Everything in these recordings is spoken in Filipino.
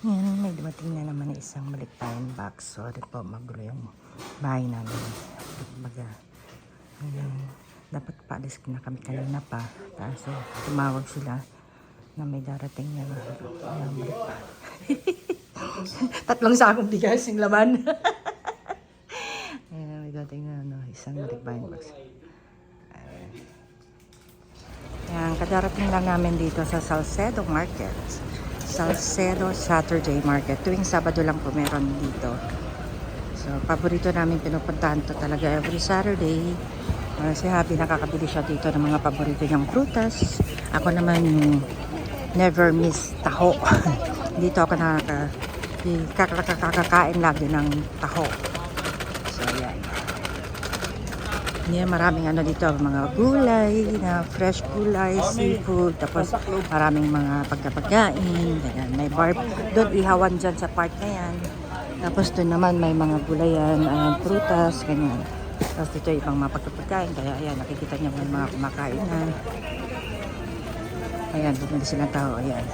Yan, may dumating na naman na isang malikpayan box. Sorry po, magulo yung bahay namin. Baga, um, dapat paalis na kami kanina pa. Kaso tumawag sila na may darating na malikpayan. Tatlong sakong bigas yung laman. Ayan, may dating na ano, isang malikpayan box. Ayan. Yan, kadarating lang namin dito sa Salcedo Market. Salcedo Saturday Market. Tuwing Sabado lang po meron dito. So, paborito namin pinupuntahan to talaga every Saturday. Uh, si Happy nakakabili siya dito ng mga paborito niyang prutas. Ako naman yung never miss taho. dito ako nakaka kakakain lagi ng taho. So, yan. Yeah, maraming ano dito, mga gulay, na fresh gulay, seafood, tapos maraming mga pagkapagkain, ganyan. May bar, doon ihawan dyan sa part na yan. Tapos doon naman may mga gulayan, ayan, prutas, ganyan. Tapos dito ibang mga pagkapagkain, kaya ayan, nakikita niyo may mga kumakain na. Ayan, bumili silang tao, ayan.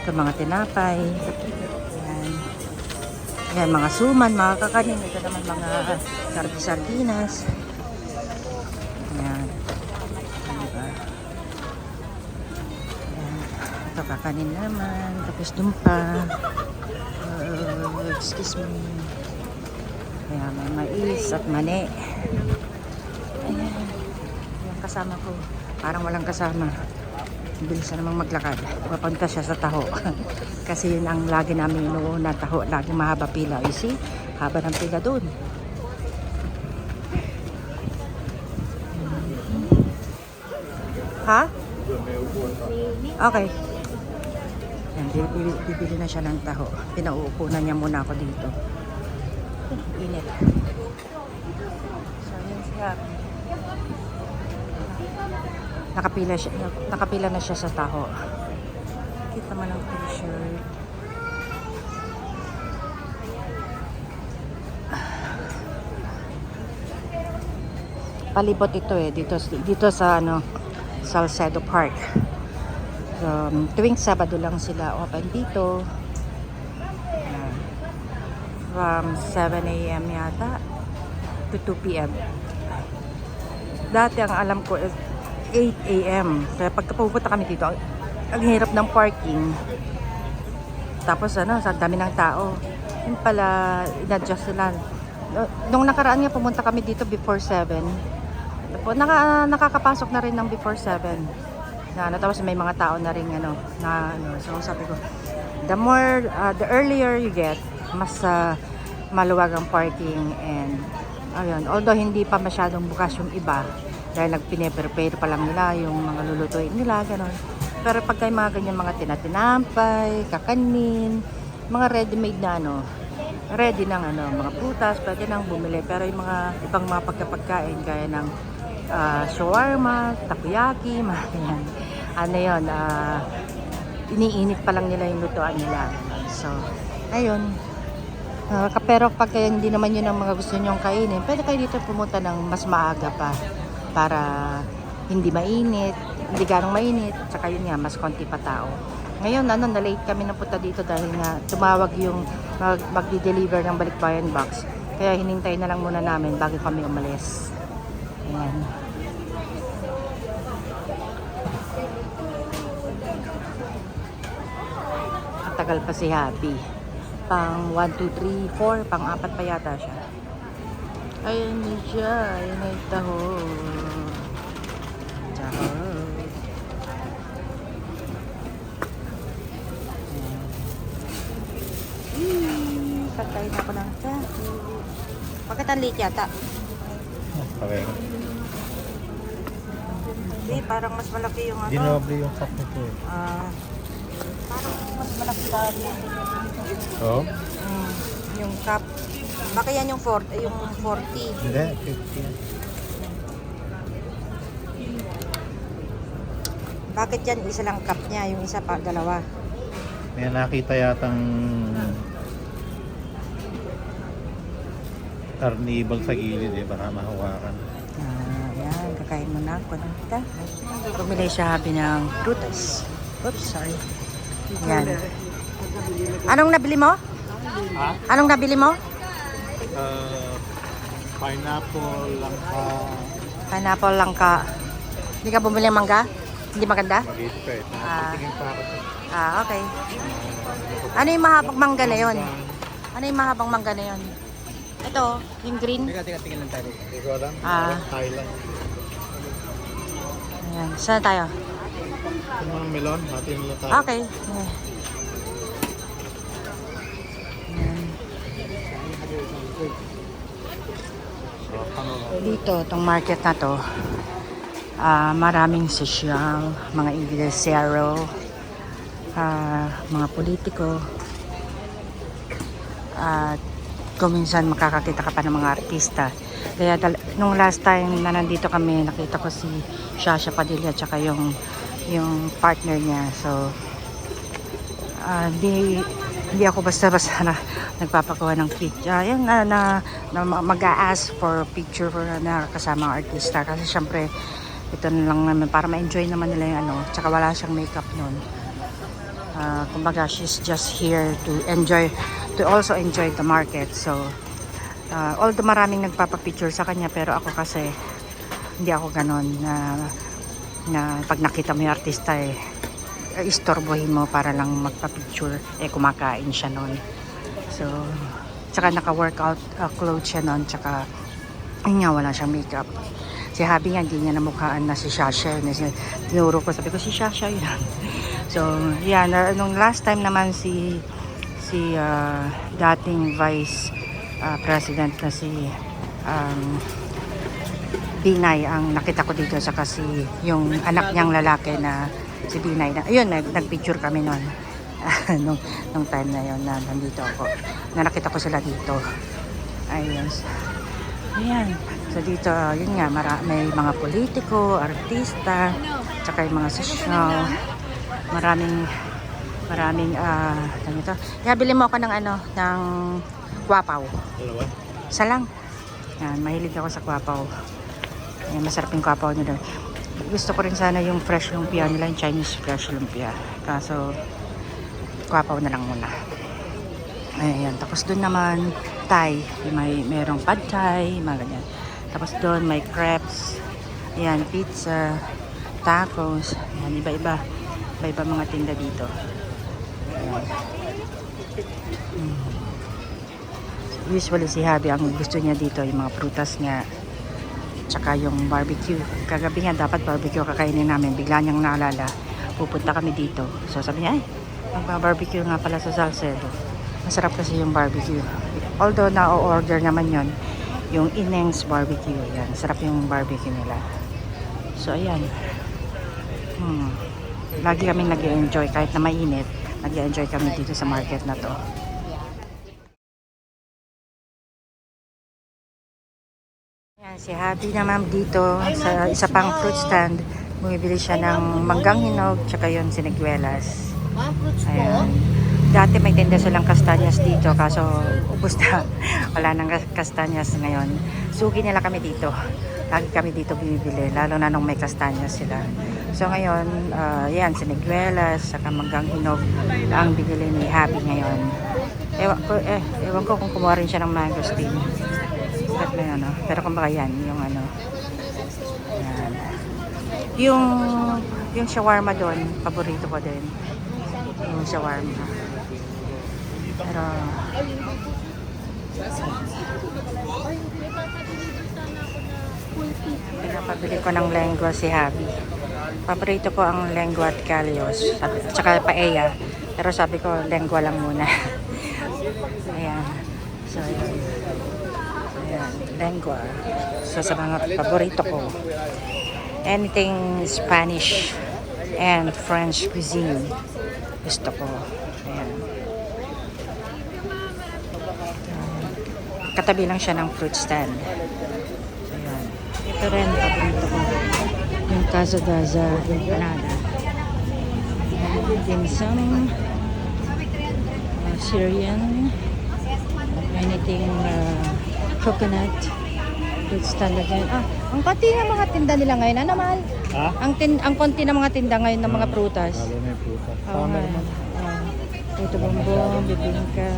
Ito mga tinapay, ayan. Mga suman, mga kakanin. Ito naman mga sardi-sardinas. Ayan. Diba? Ayan. Ito kakanin naman. Tapos dun pa. Uh, excuse me. Ayan, may mais at mani. Ayan. Yung kasama ko. Parang walang kasama. Bilis na namang maglakad. Papunta siya sa taho. Kasi yun ang lagi namin inuuna taho. Lagi mahaba pila. You see? Haba ng pila doon. Ha? Okay. Yan, bibili, bibili na siya ng taho. Pinauupo na niya muna ako dito. Init. So, yun siya. Nakapila, siya, nakapila na siya sa taho. Kita man ang t-shirt. Palibot ito eh dito dito sa ano Salcedo Park. Um, tuwing Sabado lang sila open dito. From 7 a.m. yata to 2 p.m. Dati ang alam ko is 8 a.m. Kaya pagka pupunta kami dito, ang, hirap ng parking. Tapos ano, sa dami ng tao. Yung pala, in-adjust sila. Nung nakaraan nga, pumunta kami dito before 7. Tapos naka, nakakapasok na rin ng before 7. Na, ano, tapos may mga tao na rin ano, na ano. So sabi ko, the more, uh, the earlier you get, mas uh, maluwag ang parking and ayun, although hindi pa masyadong bukas yung iba dahil nagpine-prepare pa lang nila yung mga lulutuin nila, ganun. Pero pagka mga ganyan mga tinatinampay, kakanin, mga ready-made na ano, ready ng ano, mga prutas, pwede nang bumili. Pero yung mga ibang mga pagkapagkain, gaya ng ah, shawarma, takoyaki, mga ganyan. Ano yun, ah, iniinit pa lang nila yung lutuan nila. So, ayun. Ka- pero pag kaya hindi naman yun ang mga gusto nyong kainin, pwede kayo dito pumunta ng mas maaga pa para hindi mainit, hindi ganong mainit, tsaka yun nga, mas konti pa tao. Ngayon, ano, na-late kami napunta dito dahil nga tumawag yung mag, magdi-deliver ng balikbayan box. Kaya hinintay na lang muna namin bago kami umalis. Ayan. Matagal pa si Happy. Pang 1, 2, 3, 4, pang apat pa yata siya. Ayun na siya, ayun na yung taho. Ayan. Patay na ako ng taho. Late yata? Okay. Hindi, parang mas malaki yung ano. Dinoble yung cup nito eh. Ah, parang mas malaki lagi. Oo? Mm, yung cup. Baka yan yung, 40, yung 40. Hindi, 50. Bakit yan isa lang cup niya, yung isa pa dalawa? May nakita yatang carnival sa gilid eh, baka mahawakan. Ah, yan, kakain mo na ako ng ta. Bumili siya habi ng prutas. Oops, sorry. Yan. Anong nabili mo? Ha? Anong nabili mo? Uh, pineapple, langka, Pineapple lang ka. Hindi ka bumili ng mangga? Hindi maganda? maliit pa eh. Ah. Pa ako Ah, okay. Ano yung mahabang mangga na yon? Ano yung mahabang mangga na yon? Ito, yung green. Teka, teka, tingin lang tayo. Hindi ko alam. Ah. Thailand. Ayan. Saan tayo? Yung mga melon, hati nila tayo. Okay. Eh. Ayan. So, ano, Dito, tong market na to, ah maraming sosyal, mga inglesero, ah mga politiko, at kung minsan makakakita ka pa ng mga artista. Kaya nung last time na nandito kami, nakita ko si Shasha Padilla tsaka yung yung partner niya. So, ah, di hindi ako basta-basta na nagpapakuha ng picture. Uh, yun, na, na, na mag-a-ask for picture for na kasama artista. Kasi syempre, ito na lang naman para ma-enjoy naman nila yung ano. Tsaka wala siyang makeup nun. Ah, kumbaga, she's just here to enjoy, to also enjoy the market. So, uh, although maraming nagpapapicture sa kanya, pero ako kasi, hindi ako ganon na, na pag nakita mo yung artista eh, istorbohin mo para lang magpa-picture. Eh, kumakain siya noon. So, tsaka naka-workout uh, clothes siya noon. Tsaka, yun nga, wala siyang makeup. Si Habi nga, hindi niya namukhaan na si Shasha. Tinuro ko, sabi ko, si Shasha yun. so, yan. Uh, nung last time naman si si uh, dating vice uh, president na si um, Binay ang nakita ko dito saka si yung anak niyang lalaki na si Binay na ayun nag, nagpicture kami noon nung, nung time na yon na nandito ako. Na nakita ko sila dito. Ayun. Ayan. So dito yun nga mara, may mga politiko artista tsaka yung mga sosyal. Maraming maraming ah uh, ito kaya bili mo ako ng ano ng kwapaw dalawa. isa lang. Yan mahilig ako sa kwapaw Ayan, masarap yung kwapaw nila gusto ko rin sana yung fresh lumpia nila, yung Chinese fresh lumpia. Kaso, kwapaw na lang muna. Ayan, tapos doon naman, Thai. May merong pad Thai, mga ganyan. Tapos doon may crepes, ayan, pizza, tacos, ayan, iba-iba. Iba-iba mga tinda dito. Ayan. Mm. Usually si Habi, ang gusto niya dito, yung mga prutas niya, tsaka yung barbecue. Kagabi nga dapat barbecue kakainin namin. Bigla niyang naalala. Pupunta kami dito. So sabi niya, ay, mag-barbecue nga pala sa Salcedo. Masarap kasi yung barbecue. Although na-order naman yon yung Ineng's barbecue. Yan, sarap yung barbecue nila. So ayan. Hmm. Lagi kaming nag enjoy kahit na mainit. nag enjoy kami dito sa market na to. Si Happy naman dito sa isa pang fruit stand. Bumibili siya ng manggang hinog tsaka yun siniguelas. Ayan. Dati may tinda silang kastanyas dito kaso ubos na. Wala nang kastanyas ngayon. Sugi nila kami dito. Lagi kami dito bumibili lalo na nung may kastanyas sila. So ngayon, uh, yan, siniguelas, saka manggang hinog ang binili ni Happy ngayon. Ewan ko, eh, ewan ko kung kumuha rin siya ng mangosteen. At may ano, pero kumbaga yan, yung ano, yan. Yung, yung shawarma doon, paborito ko din. Yung shawarma. Pero, pinapabili ko ng lengua si Habi. Paborito ko ang lengua at kalyos, sabi, tsaka paella. Pero sabi ko, lengua lang muna. Ayan. So, yun. Ayan, lengua. So, sa mga paborito ko, anything Spanish and French cuisine, gusto ko. Ayan. Katabi lang siya ng fruit stand. Ayan. Ito rin, paborito ko. Yung Casa Gaza, yung Canada. Dim sum, uh, Syrian, anything uh, coconut, fruit stand again. Ah, ang konti ng mga tinda nila ngayon, ano mahal? Ha? Ang, tin ang konti ng mga tinda ngayon ng mga prutas. Lalo na yung prutas. Oo Summer nga. naman. Ito bongbong, bibingka.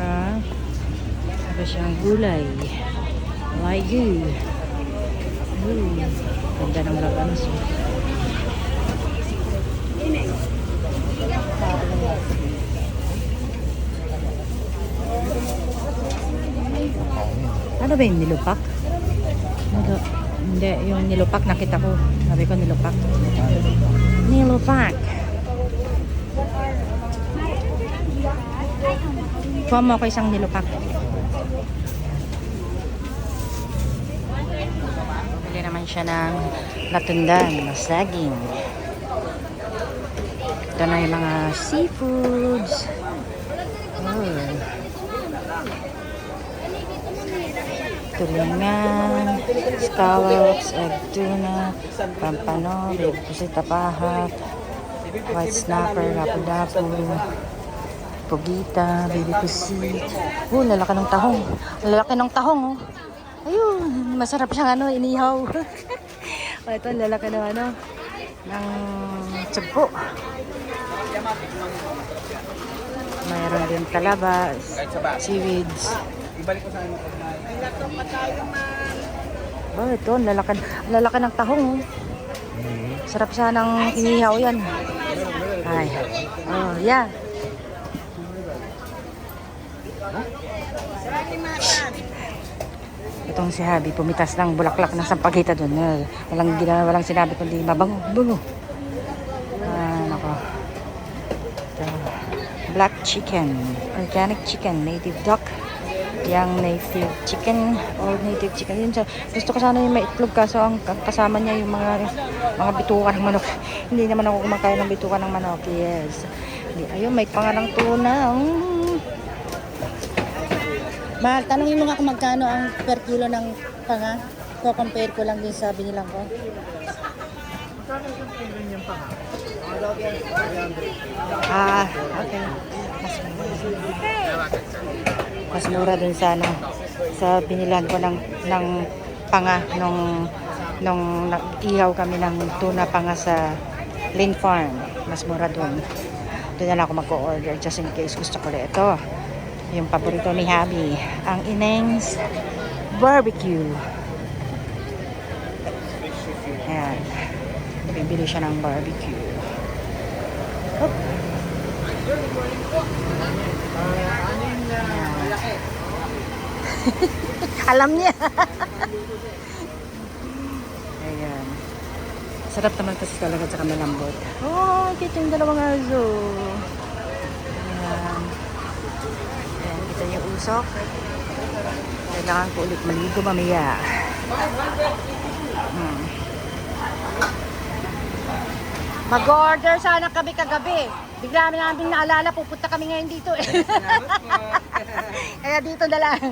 Ah. Ano siyang gulay. Lagu. Ooh. Ganda ng labanos. Ba yung nilupak? Ano? Hindi, yung nilupak nakita ko. Sabi ko nilupak. Nilupak. Kuha mo ako isang nilupak. Bili naman siya ng latundan, saging. Ito na yung mga seafoods. Oh. Tulingan, scallops, egg tuna, pampano, red pusita pahat, white snapper, lapu-lapu, pugita, baby pusit. Oh, lalaki ng tahong. Lalaki ng tahong, oh. Ayun, masarap siyang ano, inihaw. oh, ito, lalaki ng ano, ng tsagpo. Mayroon din talabas, seaweeds. Oh, ito, ang lalaki ng tahong. Oh. Sarap siya ng inihaw yan. Ay. Oh, yeah. Itong si Habi, pumitas ng bulaklak ng sampagita doon. Eh, Walang, gina, walang sinabi kundi mabango, bungo. Ah, nako. Black chicken, organic chicken, native duck, young native chicken, old native chicken. Yun siya. Gusto ko sana yung may itlog kaso ang ang kasama niya yung mga mga bituka ng manok. Hindi naman ako kumakain ng bituka ng manok. Yes. Hindi. Ayun, may pangalang tuna. Mm. Mahal, tanongin mo nga kung magkano ang per kilo ng panga. So, compare ko lang din sa binilang ko. Ah, okay. Mas mas mura dun sa ano, sa binilan ko ng ng panga nung nung ihaw kami ng tuna panga sa Lane Farm. Mas mura dun. Doon na ako mag-order just in case gusto ko ulit ito. Yung paborito ni Habi, ang Ineng's Barbecue. Ayan. Bibili siya ng barbecue. Oop. Alam niya. Ayan. Sarap naman kasi talaga sa malambot. Oh, kita yung dalawang aso. Ayan. Ayan, kita yung usok. Kailangan ko ulit maligo mamaya. Hmm. Mag-order sana kami kagabi. Bigla namin naalala, pupunta kami ngayon dito eh. Kaya dito na lang.